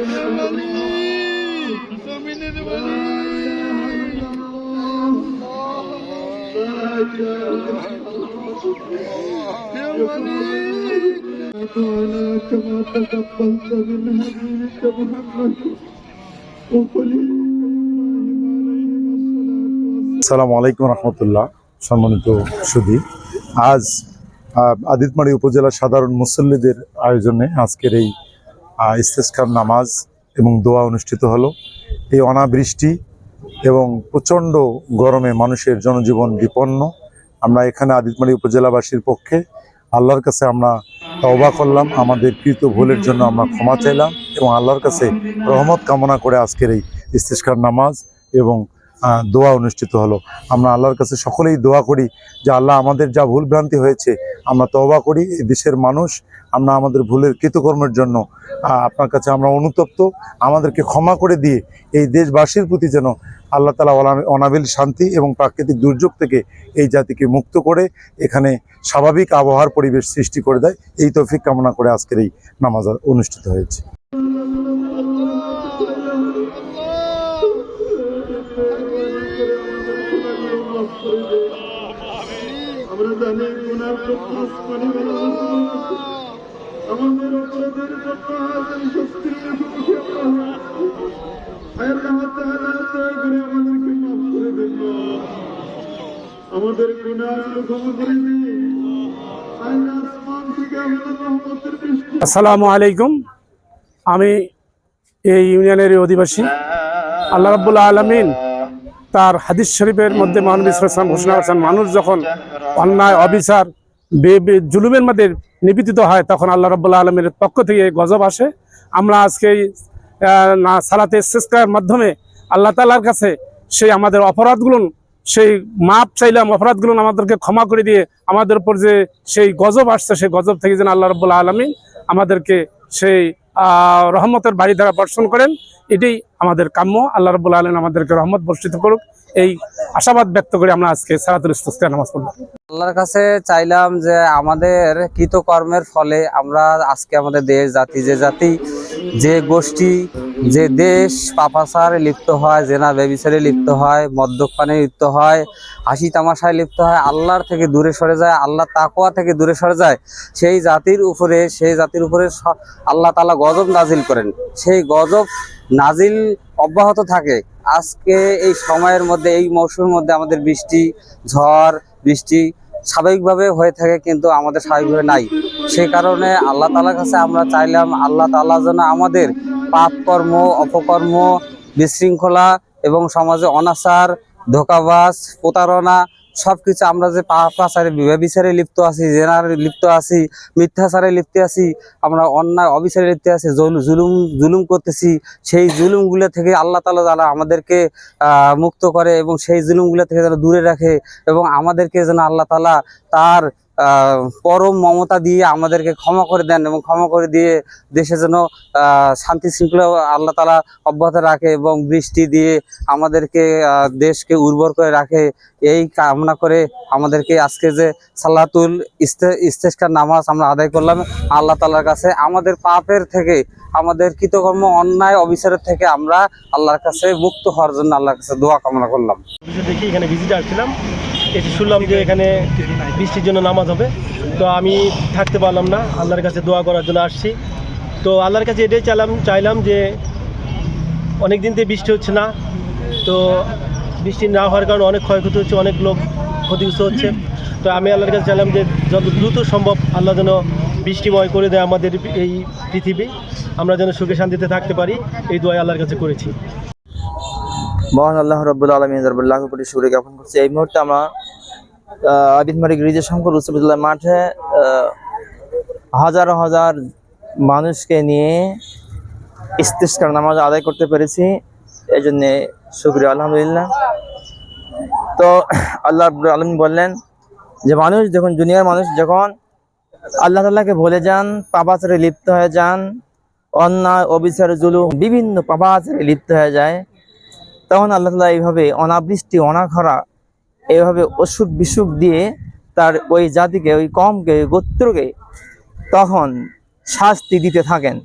জমিনের বালি হে মালিক كما تقبلت من حبيبك محمد وخليلك আসসালামু আলাইকুম রহমতুল্লাহ সম্মানিত সুদী আজ আহ, আদিতমারি উপজেলা সাধারণ মুসল্লিদের আয়োজনে আজকের এই আহ, ইস্তেস্কার নামাজ এবং দোয়া অনুষ্ঠিত হলো। এই অনাবৃষ্টি এবং প্রচণ্ড গরমে মানুষের জনজীবন বিপন্ন। আমরা এখানে আদিতমারি উপজেলাবাসীর পক্ষে আল্লাহর কাছে আমরা তওবা করলাম। আমাদের কৃত ভুলের জন্য আমরা ক্ষমা চাইলাম এবং আল্লাহর কাছে রহমত কামনা করে আজকের এই ইস্তেস্কার নামাজ এবং দোয়া অনুষ্ঠিত হলো। আমরা আল্লাহর কাছে সকলেই দোয়া করি যে আল্লাহ আমাদের যা ভুল ভ্রান্তি হয়েছে, আমরা তওবা করি, এই দেশের মানুষ, আমরা আমাদের ভুলের কৃতকর্মের জন্য আপনার কাছে আমরা অনুতপ্ত, আমাদেরকে ক্ষমা করে দিয়ে এই দেশবাসীর প্রতি যেন আল্লাহ তালা অনা- অনাবিল শান্তি এবং প্রাকৃতিক দুর্যোগ থেকে এই জাতিকে মুক্ত করে, এখানে স্বাভাবিক আবহাওয়ার পরিবেশ সৃষ্টি করে দেয়। এই তৌফিক কামনা করে আজকের এই নামাজ অনুষ্ঠিত হয়েছে। আমাদের আসসালামু আলাইকুম। আমি এই ইউনিয়নের অধিবাসী। আল্লাহ রাব্বুল আলমিন তার হাদিস শরীফের মধ্যে মহানবী ইসলাম ঘোষণা করছেন, মানুষ যখন অন্যায়, অবিচার জুলুমের মধ্যে নিবেদিত হয়, তখন আল্লাহ রাব্বুল আলমের পক্ষ থেকে গজব আসে। আমরা আজকে না সালাতে চেষ্টার মাধ্যমে আল্লাহ তালার কাছে সেই আমাদের অপরাধগুলো, সেই মাপ চাইলাম, অপরাধগুলো আমাদেরকে ক্ষমা করে দিয়ে আমাদের উপর যে সেই গজব আসছে, সেই গজব থেকে যেন আল্লাহ রব্বুল আলমিন আমাদেরকে সেই রহমতের বাড়ি দ্বারা বর্ষণ করেন। এটাই আমাদের কাম্য। আল্লাহ রবুল্লা আলম আমাদেরকে রহমত বর্ষিত করুক। এই আশাবাদ ব্যক্ত করে আমরা আজকে সারাতুল ইস্তিস্কা নামাজ পড়লাম। আল্লাহর কাছে চাইলাম যে আমাদের কৃতকর্মের ফলে আমরা আজকে আমাদের দেশ জাতি, যে জাতি, যে গোষ্ঠী যে দেশ পাপাচারে লিপ্ত হয়, জেনা ব্যবিচারে লিপ্ত হয়, মদ্যপানে লিপ্ত হয়, হাসি তামাশায় লিপ্ত হয়, আল্লাহর থেকে দূরে সরে যায়, আল্লাহ তাকোয়া থেকে দূরে সরে যায়, সেই জাতির উপরে, সেই জাতির উপরে আল্লাহ তালা গজব নাজিল করেন। সেই গজব নাজিল অব্যাহত থাকে। আজকে এই সময়ের মধ্যে, এই মৌসুমের মধ্যে আমাদের বৃষ্টি, ঝড়, বৃষ্টি স্বাভাবিকভাবে হয়ে থাকে কিন্তু আমাদের স্বাভাবিকভাবে নাই। সেই কারণে আল্লাহ তালার কাছে আমরা চাইলাম, আল্লাহ তালা যেন আমাদের পাপ কর্ম অপকর্ম, বিশৃঙ্খলা এবং সমাজে অনাচার, ধোকাবাজ, প্রতারণা সব কিছু আমরা যে পাপাচারে ব্যবিচারে লিপ্ত আছি, জেনারে লিপ্ত আছি, মিথ্যাচারে লিপ্ত আছি, আমরা অন্যায়, অবিচারে লিপ্ত আছি, জুলুম জুলুম করতেছি, সেই জুলুমগুলো থেকে আল্লাহ তালা যারা আমাদেরকে মুক্ত করে এবং সেই জুলুমগুলো থেকে যেন দূরে রাখে এবং আমাদেরকে যেন আল্লাহ তালা তার পরম মমতা দিয়ে আমাদেরকে ক্ষমা করে দেন এবং ক্ষমা করে দিয়ে দেশে যেন শান্তি শৃঙ্খলা আল্লাহ তালা অব্যাহত রাখে এবং বৃষ্টি দিয়ে আমাদেরকে দেশকে উর্বর করে রাখে। এই কামনা করে আমাদেরকে আজকে যে সাল্লাতুল ইস্তে ইস্তেস্কার নামাজ আমরা আদায় করলাম, আল্লাহ তালার কাছে আমাদের পাপের থেকে, আমাদের কৃতকর্ম অন্যায় অবিচারের থেকে আমরা আল্লাহর কাছে মুক্ত হওয়ার জন্য আল্লাহর কাছে দোয়া কামনা করলাম। দেখি এখানে ভিজিটে আসছিলাম। এসে শুনলাম যে এখানে বৃষ্টির জন্য নামাজ হবে। তো আমি থাকতে পারলাম না, আল্লাহর কাছে দোয়া করার জন্য আসছি। তো আল্লাহর কাছে এটাই চাইলাম চাইলাম যে অনেক দিন থেকে বৃষ্টি হচ্ছে না। তো বৃষ্টি না হওয়ার কারণে অনেক ক্ষয়ক্ষতি হচ্ছে, অনেক লোক ক্ষতিগ্রস্ত হচ্ছে। তো আমি আল্লাহর কাছে চাইলাম যে যত দ্রুত সম্ভব আল্লাহ যেন বৃষ্টিময় করে দেয় আমাদের এই পৃথিবী। আমরা যেন সুখে শান্তিতে থাকতে পারি, এই দোয়াই আল্লাহর কাছে করেছি। মহান আল্লাহ রব্বুল আলমী লাখ কোটি সুরে জ্ঞাপন করছি। এই মুহূর্তে আমরা আবিদমারি গিরিজা শঙ্কর উচ্চ বিদ্যালয় মাঠে হাজার হাজার মানুষকে নিয়ে ইস্তিস্কার নামাজ আদায় করতে পেরেছি। এই জন্যে শুক্রিয়া, আলহামদুলিল্লাহ। তো আল্লাহ আলমী বললেন যে, মানুষ যখন, দুনিয়ার মানুষ যখন আল্লাহ তাল্লাহকে ভুলে যান, পাপাচারে লিপ্ত হয়ে যান, অন্যায়, অবিচার, জুলুম, বিভিন্ন পাপাচারে লিপ্ত হয়ে যায়, তখন আল্লাহ তালা এইভাবে অনাবৃষ্টি, অনাখরা এইভাবে অসুখ বিসুখ দিয়ে তার ওই জাতিকে, ওই কমকে, ওই গোত্রকে তখন শাস্তি দিতে থাকেন।